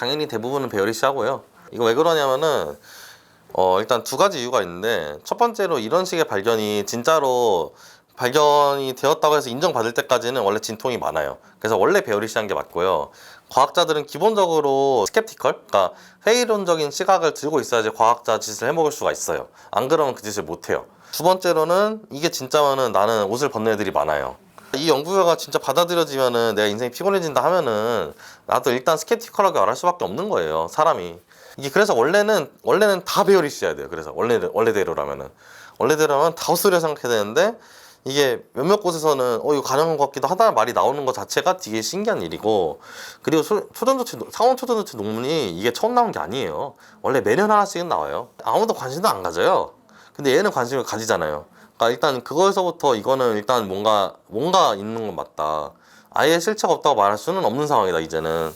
당연히 대부분은 베어리시 하고요. 이거 왜 그러냐면은 어 일단 두 가지 이유가 있는데 첫 번째로 이런 식의 발견이 진짜로 발견이 되었다고 해서 인정받을 때까지는 원래 진통이 많아요. 그래서 원래 베어리시한 게 맞고요. 과학자들은 기본적으로 스캡티컬, 그러니까 회의론적인 시각을 들고 있어야지 과학자 짓을 해먹을 수가 있어요. 안 그러면 그 짓을 못 해요. 두 번째로는 이게 진짜면은 나는 옷을 벗는 애들이 많아요. 이 연구 결과가 진짜 받아들여지면은 내가 인생이 피곤해진다 하면은 나도 일단 스캡티컬하게 말할 수밖에 없는 거예요. 사람이. 이게 그래서 원래는 원래는 다 베어리시해야 돼요. 그래서 원래 원래대로라면은 원래대로라면 다 헛소리를 생각해야 되는데 이게 몇몇 곳에서는 어 이거 가능한 것 같기도 하다는 말이 나오는 것 자체가 되게 신기한 일이고 그리고 초- 초전도체 상온 초전도체 논문이 이게 처음 나온 게 아니에요. 원래 매년 하나씩은 나와요. 아무도 관심도 안 가져요. 근데 얘는 관심을 가지잖아요. 그러니까 일단 그거에서부터 이거는 일단 뭔가 뭔가 있는 건 맞다. 아예 실체가 없다고 말할 수는 없는 상황이다 이제는.